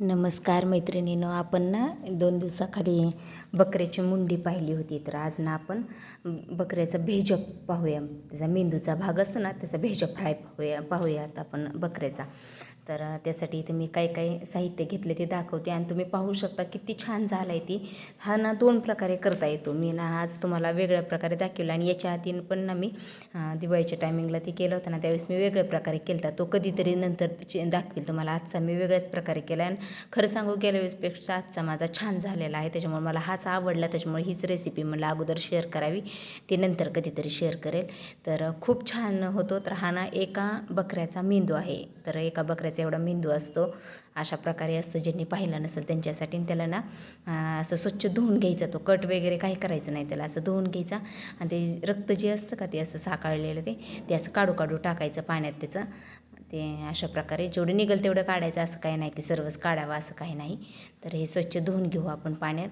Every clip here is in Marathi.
नमस्कार मैत्रिणीनं आपण ना दोन दिवसाखाली बकऱ्याची मुंडी पाहिली होती. तर आज ना आपण बकऱ्याचा भेजप पाहूया. त्याचा मेंदूचा भाग असतो ना त्याचा भेजप फ्राय पाहूया पाहूयात आपण बकऱ्याचा. तर त्यासाठी इथे मी काही काही साहित्य घेतले ते दाखवते आणि तुम्ही पाहू शकता किती छान झालं आहे ती. हा ना दोन प्रकारे करता येतो. मी ना आज तुम्हाला वेगळ्या प्रकारे दाखवला आणि याच्या आधी पण ना मी दिवाळीच्या टायमिंगला ती केलं होतं ना त्यावेळेस मी वेगळ्या प्रकारे केला होता तो कधीतरी नंतर दाखवेल तुम्हाला. आजचा मी वेगळ्याच प्रकारे केला आणि खरं सांगू गेल्या वेळेसपेक्षा आजचा माझा छान झालेला आहे. त्याच्यामुळे मला हाच आवडला. त्याच्यामुळे हीच रेसिपी मला अगोदर शेअर करावी. ती नंतर कधीतरी शेअर करेल. तर खूप छान होतो. तर हा ना एका बकऱ्याचा मेंदू आहे. तर एका बकऱ्याचा एवढा मेंदू असतो. अशा प्रकारे असतो. ज्यांनी पाहिला नसेल त्यांच्यासाठी त्याला ना असं स्वच्छ धुवून घ्यायचा. तो कट वगैरे काही करायचं नाही त्याला. असं धुवून घ्यायचा. आणि ते रक्त जे असतं का ते असं साकाळलेलं ते ते असं काढू काढू टाकायचं पाण्यात त्याचं. ते अशा प्रकारे जेवढं निघेल तेवढं काढायचं. असं काही नाही की सर्वच काढावं असं काही नाही. तर हे स्वच्छ धुवून घेऊ आपण पाण्यात.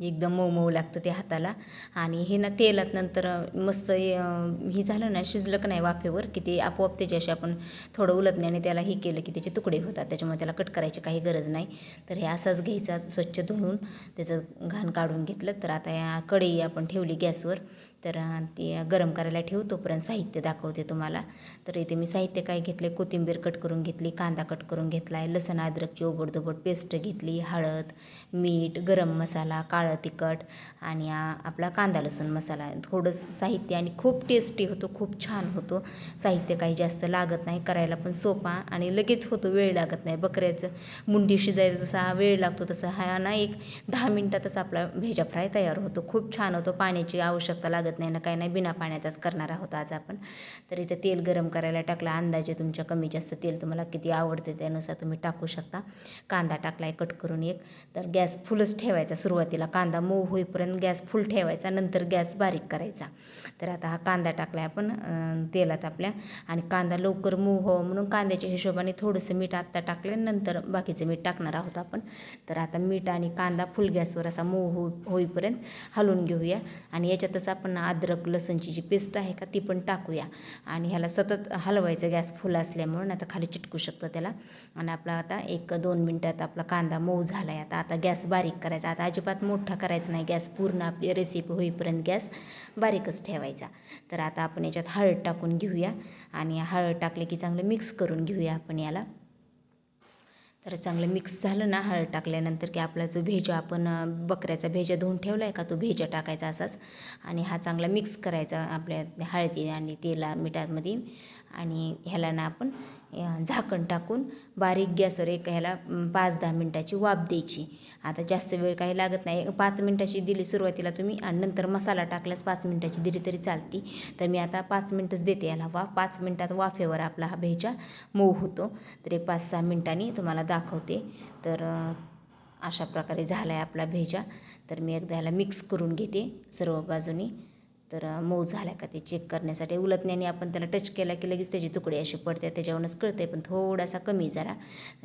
एकदम मऊ मऊ लागतं ते हाताला. आणि हे ना तेलात नंतर मस्त हे झालं ना शिजलं का नाही वाफेवर की ते आपोआप त्याच्याशी आपण थोडं उलटण्याने त्याला हे केलं की त्याचे तुकडे होतात. त्याच्यामुळे त्याला कट करायची काही गरज नाही. तर हे असाच घ्यायचा स्वच्छ धुवून त्याचं घाण काढून घेतलं. तर आता या कढई आपण ठेवली गॅसवर. तर ती गरम करायला ठेवू. तोपर्यंत साहित्य दाखवते तुम्हाला. तर इथे मी साहित्य काय घेतले? कोथिंबीर कट करून घेतली कांदा कट करून घेतला आहे लसण अद्रकची ओबडधोबड पेस्ट घेतली हळद मीठ गरम मसाला काळ तिखट आणि आपला कांदा लसूण मसाला. थोडंसं साहित्य आणि खूप टेस्टी होतो खूप छान होतो. साहित्य काही जास्त लागत नाही करायला पण सोपा आणि लगेच होतो वेळ लागत नाही. बकऱ्याचं मुंडी शिजायला जसा वेळ लागतो तसा हा ना एक दहा मिनटातच आपला भेजा फ्राय तयार होतो. खूप छान होतो पाण्याची आवश्यकता लागत नाही ना काही नाही बिना पाण्याचाच करणार आहोत आज आपण. तर इथं तेल गरम करायला टाकला अंदाजे तुमच्या कमी जास्त तेल तुम्हाला किती आवडते त्यानुसार तुम्ही टाकू शकता. कांदा टाकला आहे कट करून एक. तर गॅस फुलच ठेवायचा सुरुवातीला कांदा मऊ होईपर्यंत गॅस फुल ठेवायचा नंतर गॅस बारीक करायचा. तर आता हा कांदा टाकला आहे आपण तेलात आपल्या. आणि कांदा लवकर मऊ व्हावं म्हणून कांद्याच्या हिशोबाने थोडंसं मीठ आत्ता टाकलं नंतर बाकीचं मीठ टाकणार आहोत आपण. तर आता मीठ आणि कांदा फुल गॅसवर असा मऊ हो होईपर्यंत हलवून घेऊया. आणि याच्यातच आपण अद्रक लसणची जी पेस्ट आहे का ती पण टाकूया. आणि ह्याला सतत हलवायचं गॅस फुल असल्यामुळं आता खाली चिटकू शकतं त्याला. आणि आपला आता एक दोन मिनटात आपला कांदा मऊ झाला आहे आता आता गॅस बारीक करायचा. आता अजिबात मोठा मोठा करायचा नाही. गॅस पूर्ण आपली रेसिपी होईपर्यंत गॅस बारीकच ठेवायचा. तर आता आपण याच्यात हळद टाकून घेऊया आणि हळद टाकले की चांगलं मिक्स करून घेऊया आपण याला. तर चांगलं मिक्स झालं ना हळद टाकल्यानंतर की आपला जो भेजा आपण बकऱ्याचा भेजा धुवून ठेवला आहे का तो भेजा टाकायचा असाच. आणि हा चांगला मिक्स करायचा आपल्या हळदी आणि तेला मिठामध्ये आणि ह्याला ना आपण झाकण टाकून बारीक गॅसवर एक ह्याला पाच दहा मिनटाची वाफ द्यायची. आता जास्त वेळ काही लागत नाही. पाच मिनटाची दिली सुरुवातीला तुम्ही आणि नंतर मसाला टाकल्यास पाच मिनटाची दिली तरी चालती. तर मी आता पाच मिनटंच देते याला वाफ. पाच मिनटात वाफेवर आपला हा भेजा मऊ होतो. तर एक पाच सहा मिनटांनी तुम्हाला दाखवते. तर अशा प्रकारे झाला आहे आपला भेजा. तर मी एकदा ह्याला मिक्स करून घेते सर्व बाजूनी. तर मऊ झाला का ते चेक करण्यासाठी? उलटण्याने आपण त्याला टच केला की लगेच त्याचे तुकडे असे पडते. त्याच्यावरूनच कळते पण थोडासा कमी जरा.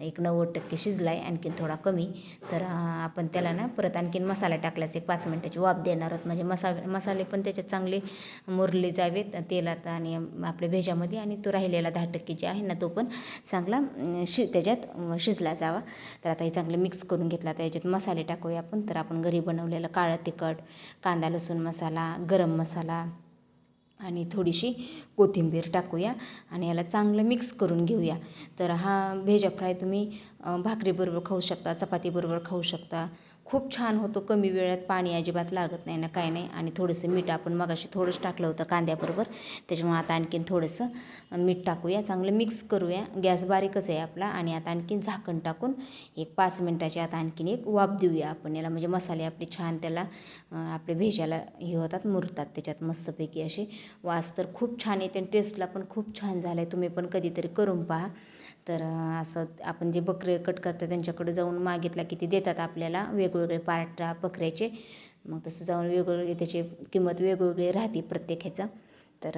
एक नव्वद टक्के शिजला आहे आणखीन थोडा कमी. तर आपण त्याला ना परत आणखीन मसाला टाकल्यास एक पाच मिनटाची वाफ देणार आहोत. म्हणजे मसा मसाले पण त्याच्यात चांगले मुरले जावेत तेलात आणि आपल्या भेजामध्ये. आणि तो राहिलेला दहा टक्के जे आहे ना तो पण चांगला शि त्याच्यात शिजला जावा. तर आता हे चांगलं मिक्स करून घेतला. त्याच्यात मसाले टाकूया आपण. तर आपण घरी बनवलेलं काळं तिखट कांदा लसूण मसाला गरम मसाला आणि थोडीशी कोथिंबीर टाकूया आणि याला चांगलं मिक्स करून घेऊया. तर हा भेजा फ्राय तुम्ही भाकरीबरोबर खाऊ शकता चपातीबरोबर खाऊ शकता. खूप छान होतो. कमी वेळात पाणी अजिबात लागत नाही ना काय नाही. आणि थोडंसं मीठ आपण मगाशी थोडंसं टाकलं होतं कांद्याबरोबर. त्याच्यामुळे आता आणखीन थोडंसं मीठ टाकूया. चांगलं मिक्स करूया. गॅस बारीकच आहे आपला. आणि आता आणखीन झाकण टाकून एक पाच मिनटाची आता आणखीन एक वाफ देऊया आपण याला. म्हणजे मसाले आपले छान त्याला आपले भेजाला हे होतात मुरतात. त्याच्यात मस्तपैकी असे वास तर खूप छान येते आणि टेस्टला पण खूप छान झालं आहे तुम्ही पण कधीतरी करून पहा. तर असं आपण जे बकरे कट करतात त्यांच्याकडे जाऊन मागितला की ते देतात आपल्याला वेगवेगळे पार्टा बकऱ्याचे. मग तसं जाऊन वेगवेगळे त्याची किंमत वेगवेगळी राहते प्रत्येक ह्याचा. तर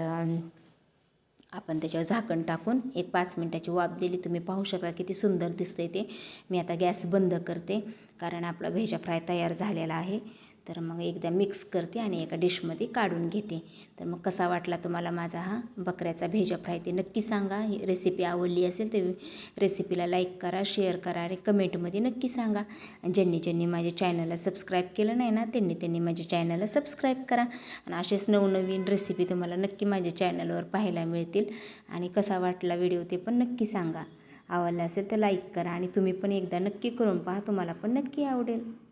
आपण त्याच्यावर झाकण टाकून एक पाच मिनटाची वाफ दिली. तुम्ही पाहू शकता किती सुंदर दिसतंय ते. मी आता गॅस बंद करते कारण आपला भेजा फ्राय तयार झालेला आहे. तर मग एकदा मिक्स करते आणि एका डिशमध्ये काढून घेते. तर मग कसा वाटला तुम्हाला माझा हा बकऱ्याचा भेजा फ्राय? ते नक्की सांगा. ही रेसिपी आवडली असेल तर रेसिपीला लाईक करा शेअर करा आणि कमेंटमध्ये नक्की सांगा. आणि ज्यांनी ज्यांनी माझ्या चॅनलला सबस्क्राईब केलं नाही ना त्यांनी त्यांनी माझ्या चॅनलला सबस्क्राईब करा. आणि असेच नवनवीन रेसिपी तुम्हाला नक्की माझ्या चॅनलवर पाहायला मिळतील. आणि कसा वाटला व्हिडिओ ते पण नक्की सांगा. आवडला असेल तर लाईक करा आणि तुम्ही पण एकदा नक्की करून पहा. तुम्हाला पण नक्की आवडेल.